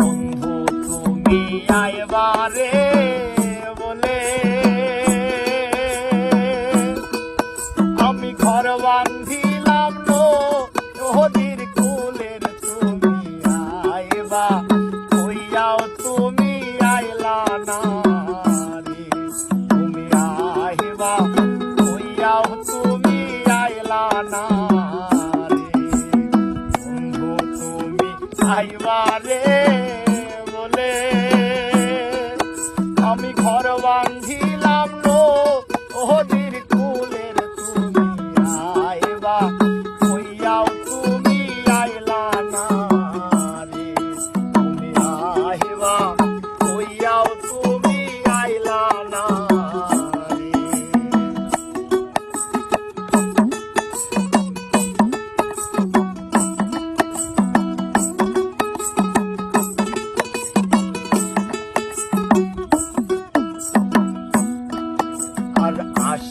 বন্ধু তুমি আয়বারে বলে, আমি ঘর বান্ধিলাম তো নদীর কুলের তুমি আয়বা, কইয়াও তুমি আইলা না তুমি আইবা, কইয়াও তুমি আইলা না আইবারে বলে আমি ঘর বান্ধ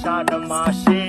আষাঢ়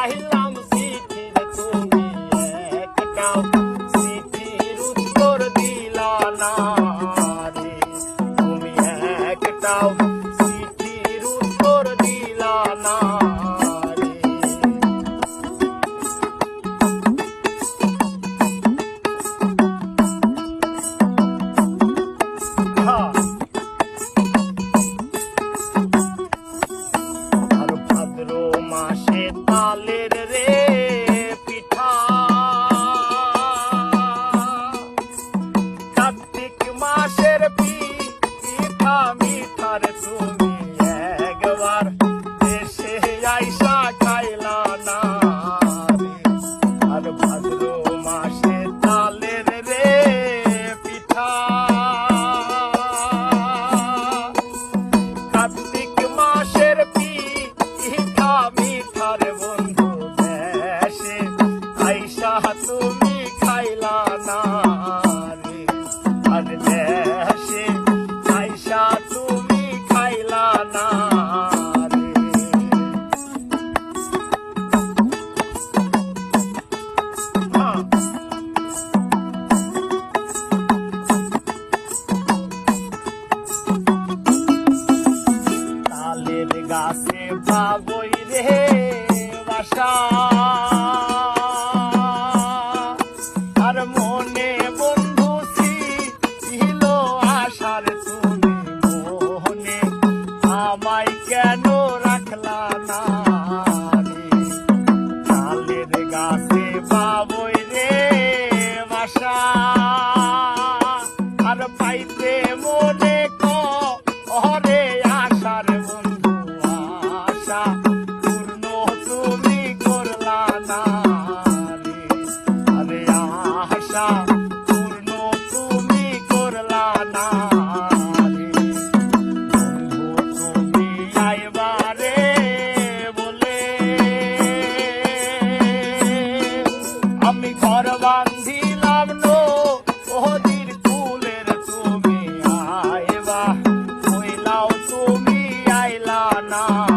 Ahila. আমি তার তুমি একবার দেশে আইসা খাইলা না। আর ভাদ্র মাসে তালের রে পিঠা। কার্তিক মাসের পিঠা মিঠার বন্ধু দেশে আইসা তুমি যাবই রে বাসা। আমি ঘর বান্ধিলাম নো। ওদির কুলের তুমি আইবা কইলাও তুমি আইলা না।